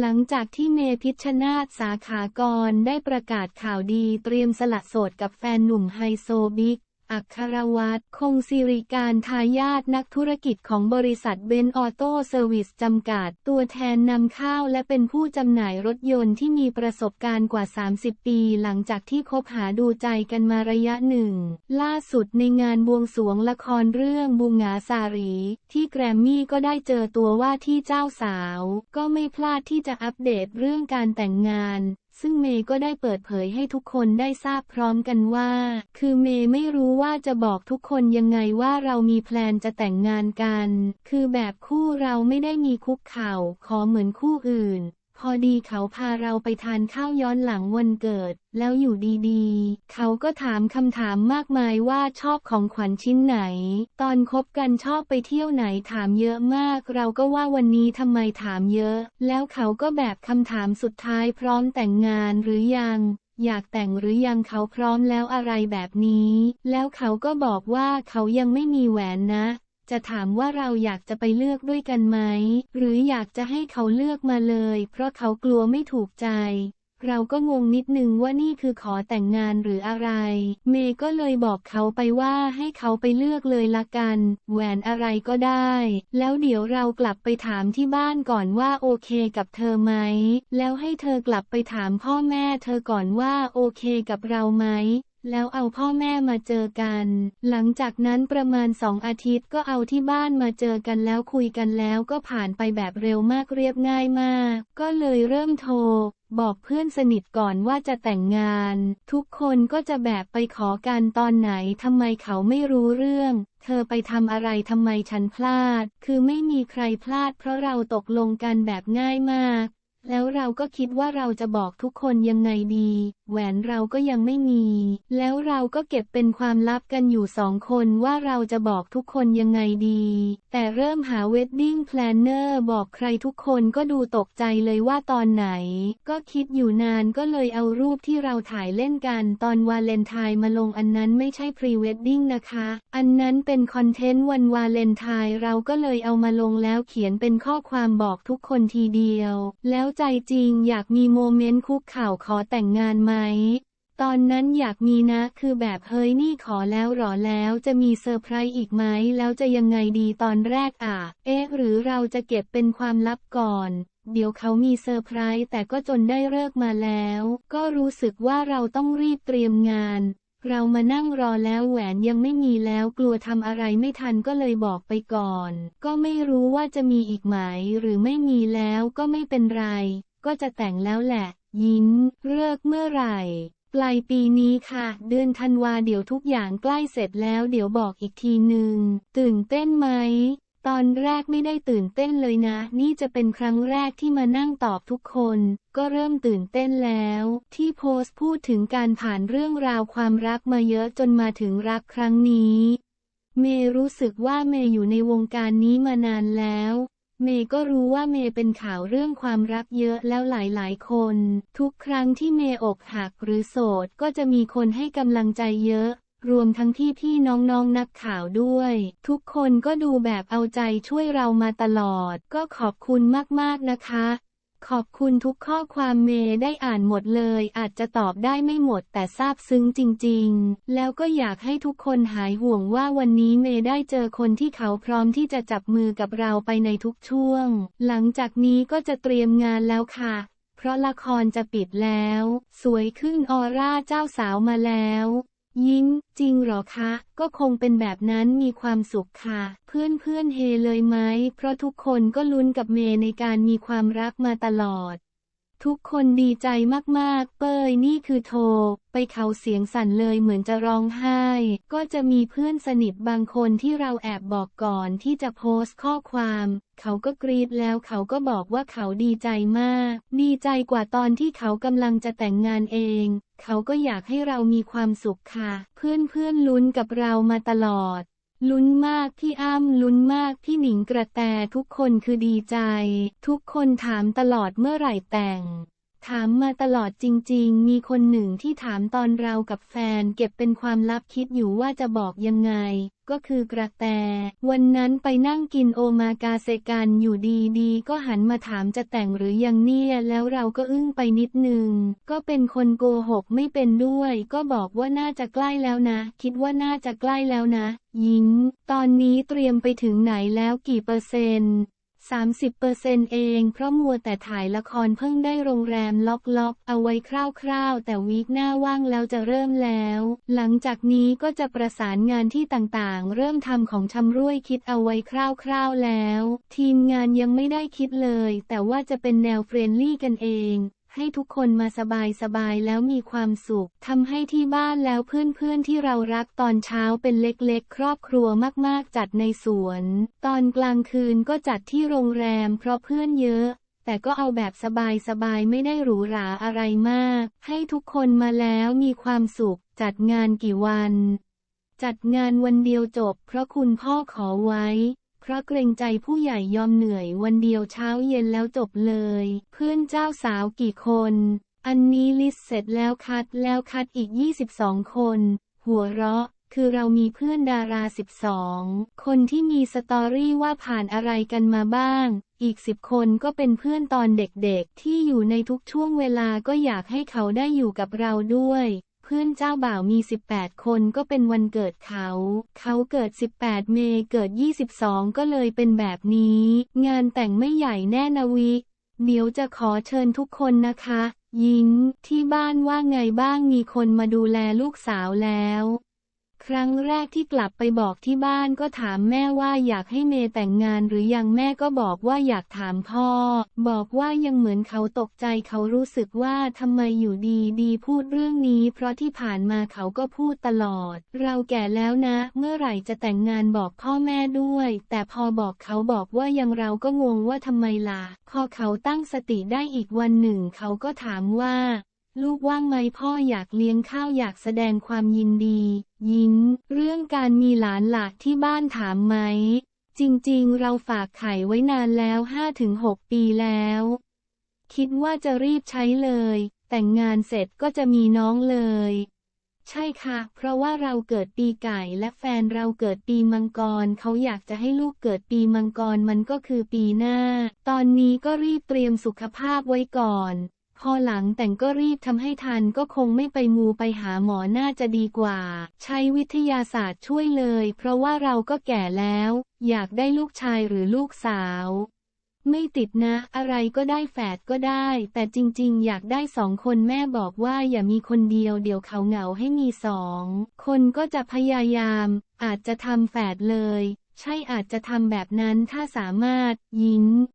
หลังจากที่เมพิชนาธสาขากรได้ประกาศข่าวดีเตรียมสละโสดกับแฟนหนุ่มไฮโซบิ๊ก อัครวัตรคงสิริการทายาทนักธุรกิจของบริษัทเบนออโต้เซอร์วิสจำกัด ตัวแทนนำเข้าและเป็นผู้จำหน่ายรถยนต์ที่มีประสบการณ์กว่า 30 ปีหลังจากที่คบหาดูใจกันมาระยะหนึ่ง ล่าสุดในงานบวงสวงละครเรื่องบุงหงาสารี ที่แกรมมี่ก็ได้เจอตัวว่าที่เจ้าสาว ก็ไม่พลาดที่จะอัปเดตเรื่องการแต่งงาน ซึ่งเมย์ก็ได้เปิดเผยให้ทุกคนได้ทราบพร้อมกันว่า คือเมย์ไม่รู้ว่าจะบอกทุกคนยังไงว่าเรามีแพลนจะแต่งงานกัน คือแบบคู่เราไม่ได้มีคุกเข่าขอเหมือนคู่อื่น พอดีเขาพาเราไปทานข้าวย้อนหลังวันเกิด แล้วอยู่ดีๆ เขาก็ถามคำถามมากมายว่าชอบของขวัญชิ้นไหน ตอนคบกันชอบไปเที่ยวไหนถามเยอะมาก เราก็ว่าวันนี้ทำไมถามเยอะ แล้วเขาก็แบบคำถามสุดท้ายพร้อมแต่งงานหรือยังอยากแต่งหรือยังเขาพร้อมแล้วอะไรแบบนี้ แล้วเขาก็บอกว่าเขายังไม่มีแหวนนะ จะถามว่าเราอยากจะไปเลือกด้วยกันไหม หรืออยากจะให้เขาเลือกมาเลย เพราะเขากลัวไม่ถูกใจ เราก็งงนิดนึงว่านี่คือขอแต่งงานหรืออะไร เมย์ก็เลยบอกเขาไปว่าให้เขาไปเลือกเลยละกัน แหวนอะไรก็ได้ แล้วเดี๋ยวเรากลับไปถามที่บ้านก่อนว่าโอเคกับเธอไหม แล้วให้เธอกลับไปถามพ่อแม่เธอก่อนว่าโอเคกับเราไหม แล้วเอาพ่อแม่มาเจอกัน หลังจากนั้นประมาณสองอาทิตย์ก็เอาที่บ้านมาเจอกันแล้วคุยกันแล้วก็ผ่านไปแบบเร็วมากเรียบง่ายมาก ก็เลยเริ่มโทร บอกเพื่อนสนิทก่อนว่าจะแต่งงาน ทุกคนก็จะแบบไปขอกันตอนไหนทำไมเขาไม่รู้เรื่อง เธอไปทำอะไรทำไมฉันพลาด คือไม่มีใครพลาดเพราะเราตกลงกันแบบง่ายมาก แล้วเราก็คิดว่าเราจะบอกทุกคนยังไงดี แหวนเราก็ยังไม่มี แล้วเราก็เก็บเป็นความลับกันอยู่สองคนว่าเราจะบอกทุกคนยังไงดี แต่เริ่มหาเวดดิ้งแพลนเนอร์บอกใครทุกคนก็ดูตกใจเลยว่าตอนไหน ก็คิดอยู่นานก็เลยเอารูปที่เราถ่ายเล่นกันตอนวาเลนไทน์มาลงอันนั้นไม่ใช่พรีเวดดิ้งนะคะ อันนั้นเป็นคอนเทนต์วันวาเลนไทน์เราก็เลยเอามาลงแล้วเขียนเป็นข้อความบอกทุกคนทีเดียว แล้วใจจริงอยากมีโมเมนต์คุกเข่าขอแต่งงานไหม ตอนนั้นอยากมีนะคือแบบเฮ้ยนี่ขอแล้วหรอแล้วจะมีเซอร์ไพรส์อีกไหมแล้วจะยังไงดีตอนแรกอะ เอ๊ะหรือเราจะเก็บเป็นความลับก่อน เดี๋ยวเขามีเซอร์ไพรส์แต่ก็จนได้เลิกมาแล้ว ก็รู้สึกว่าเราต้องรีบเตรียมงาน เรามานั่งรอแล้วแหวนยังไม่มีแล้วกลัวทำอะไรไม่ทันก็เลยบอกไปก่อน ก็ไม่รู้ว่าจะมีอีกไหมหรือไม่มีแล้วก็ไม่เป็นไร ก็จะแต่งแล้วแหละ ยิ้มเลิกเมื่อไหร่ ปลายปีนี้ค่ะ เดือนธันวาเดี๋ยวทุกอย่างใกล้เสร็จแล้วเดี๋ยวบอกอีกทีหนึ่งตื่นเต้นไหม ตอนแรกไม่ได้ตื่นเต้นเลยนะ นี่จะเป็นครั้งแรกที่มานั่งตอบทุกคน ก็เริ่มตื่นเต้นแล้ว ที่โพสต์พูดถึงการผ่านเรื่องราวความรักมาเยอะจนมาถึงรักครั้งนี้ เมย์รู้สึกว่าเมย์อยู่ในวงการนี้มานานแล้ว เมย์ก็รู้ว่าเมย์เป็นข่าวเรื่องความรักเยอะแล้วหลายๆคน ทุกครั้งที่เมย์อกหักหรือโสดก็จะมีคนให้กำลังใจเยอะ รวมทั้งพี่พี่น้องๆนนักข่าวด้วย ทุกคนก็ดูแบบเอาใจช่วยเรามาตลอด ก็ขอบคุณมากๆนะคะ ขอบคุณทุกข้อความเมย์ได้อ่านหมดเลย อาจจะตอบได้ไม่หมดแต่ซาบซึ้งจริงๆ แล้วก็อยากให้ทุกคนหายห่วงว่าวันนี้เมย์ได้เจอคนที่เขาพร้อมที่จะจับมือกับเราไปในทุกช่วง หลังจากนี้ก็จะเตรียมงานแล้วค่ะเพราะละครจะปิดแล้ว สวยขึ้นออร่าเจ้าสาวมาแล้ว ยิ้ม จริงเหรอคะ ก็คงเป็นแบบนั้นมีความสุขค่ะ เพื่อนเพื่อนเฮเลยไหม เพราะทุกคนก็ลุ้นกับเมย์ในการมีความรักมาตลอด ทุกคนดีใจมาก ๆ เป้ยนี่คือโทร ไปเขาเสียงสั่นเลยเหมือนจะร้องไห้ ก็จะมีเพื่อนสนิทบางคนที่เราแอบบอกก่อนที่จะโพสต์ข้อความ เขาก็กรีดแล้วเขาก็บอกว่าเขาดีใจมาก ดีใจกว่าตอนที่เขากำลังจะแต่งงานเอง เขาก็อยากให้เรามีความสุขค่ะ เพื่อนเพื่อนๆลุ้นกับเรามาตลอด ลุ้นมากพี่อ้ำลุ้นมากพี่หนิงกระแตทุกคนคือดีใจ ทุกคนถามตลอดเมื่อไหร่แต่ง ถามมาตลอดจริง ๆ มีคนหนึ่งที่ถามตอนเรากับแฟนเก็บเป็นความลับคิดอยู่ว่าจะบอกยังไง ก็คือกระแต วันนั้นไปนั่งกินโอมากาเซกันอยู่ดีๆ ก็หันมาถามจะแต่งหรือยังเนี่ย แล้วเราก็อึ้งไปนิดนึง ก็เป็นคนโกหกไม่เป็นด้วย ก็บอกว่าน่าจะใกล้แล้วนะ คิดว่าน่าจะใกล้แล้วนะ ยิงตอนนี้เตรียมไปถึงไหนแล้วกี่เปอร์เซ็นต์ 30%เอง เพราะมัวแต่ถ่ายละครเพิ่งได้โรงแรมล็อกๆเอาไว้คร่าวๆ แต่วีคหน้าว่างแล้วจะเริ่มแล้ว หลังจากนี้ก็จะประสานงานที่ต่างๆ เริ่มทำของชำร่วยคิดเอาไว้คร่าวๆแล้ว ทีมงานยังไม่ได้คิดเลย แต่ว่าจะเป็นแนวเฟรนลี่กันเอง ให้ทุกคนมาสบายสบายๆแล้วมีความสุขทำให้ที่บ้านแล้วเพื่อนๆที่เรารักตอนเช้าเป็นเล็กๆ ครอบครัวมากๆจัดในสวน ตอนกลางคืนก็จัดที่โรงแรมเพราะเพื่อนเยอะแต่ก็เอาแบบสบายๆ ไม่ได้หรูหราอะไรมาก ให้ทุกคนมาแล้วมีความสุข จัดงานกี่วัน จัดงานวันเดียวจบ เพราะคุณพ่อขอไว้ เพราะเกรงใจผู้ใหญ่ยอมเหนื่อยวันเดียวเช้าเย็นแล้วจบเลย เพื่อนเจ้าสาวกี่คน อันนี้ลิสต์เสร็จแล้วคัดแล้วคัดอีก 22 คน หัวเราะคือเรามีเพื่อนดารา 12 คนที่มีสตอรี่ว่าผ่านอะไรกันมาบ้าง อีก 10 คนก็เป็นเพื่อนตอนเด็กๆ ที่อยู่ในทุกช่วงเวลาก็อยากให้เขาได้อยู่กับเราด้วย เพื่อนเจ้าบ่าวมี 18 คนก็เป็นวันเกิดเขา เขาเกิด 18 เมษเกิด 22 ก็เลยเป็นแบบนี้ งานแต่งไม่ใหญ่แน่นะวิ เดี๋ยวจะขอเชิญทุกคนนะคะ ยิงที่บ้านว่าไงบ้างมีคนมาดูแลลูกสาวแล้ว ครั้งแรกที่กลับไปบอกที่บ้านก็ถามแม่ว่าอยากให้เมย์แต่งงานหรือยังแม่ก็บอกว่าอยากถามพ่อ บอกว่ายังเหมือนเขาตกใจเขารู้สึกว่าทำไมอยู่ดีดีพูดเรื่องนี้ เพราะที่ผ่านมาเขาก็พูดตลอด เราแก่แล้วนะ เมื่อไหร่จะแต่งงานบอกพ่อแม่ด้วย แต่พอบอกเขาบอกว่ายังเราก็งงว่าทำไมล่ะพอเขาตั้งสติได้อีกวันหนึ่งเขาก็ถามว่า ลูกว่างไหมพ่ออยากเลี้ยงข้าวอยากแสดงความยินดี ยิ้ม เรื่องการมีหลานหลากที่บ้านถามไหม จริงๆ เราฝากไข่ไว้นานแล้ว 5-6 ปีแล้ว คิดว่าจะรีบใช้เลย แต่งงานเสร็จก็จะมีน้องเลย ใช่ค่ะ เพราะว่าเราเกิดปีไก่และแฟนเราเกิดปีมังกร เขาอยากจะให้ลูกเกิดปีมังกรมันก็คือปีหน้า ตอนนี้ก็รีบเตรียมสุขภาพไว้ก่อน พอหลังแต่งก็รีบทำให้ทันก็คงไม่ไปมูไปหาหมอน่าจะดีกว่า ใช้วิทยาศาสตร์ช่วยเลย เพราะว่าเราก็แก่แล้ว อยากได้ลูกชายหรือลูกสาว ไม่ติดนะ อะไรก็ได้แฝดก็ได้ แต่จริงๆ อยากได้สองคนแม่บอกว่าอย่ามีคนเดียวเดี๋ยวเขาเหงาให้มีสอง คนก็จะพยายาม อาจจะทำแฝดเลย ใช่อาจจะทำแบบนั้นถ้าสามารถ ยิง